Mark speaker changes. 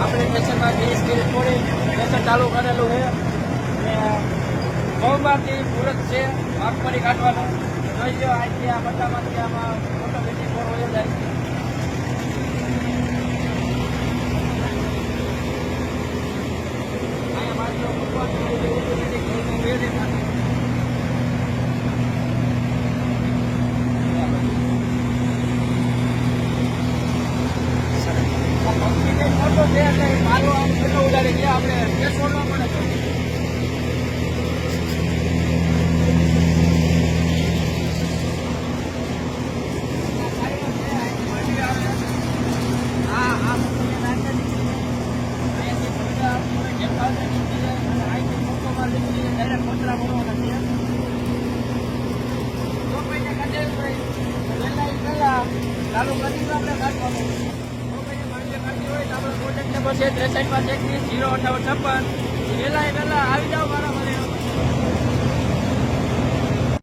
Speaker 1: આપણે ગેસ છોડી સ્ટેશન ચાલુ કરેલું છે અને બહુમાંથી મુહૂર્ત છે મગફળી કાઢવાનું જોઈ લો આજથી આ બધામાંથી આમાં કંપનીને છે એટલે મારો આમ કેટલો ઉડાડી ગયા આપણે કેસ છોડવા પડે માલ ચાલુ કરી આપણે કાઢવાનું નંબર છે ત્રેસઠ પાંચ એકવીસ જીરો અઠાવન છપ્પન. વહેલા એ પહેલા આવી જાઓ મારા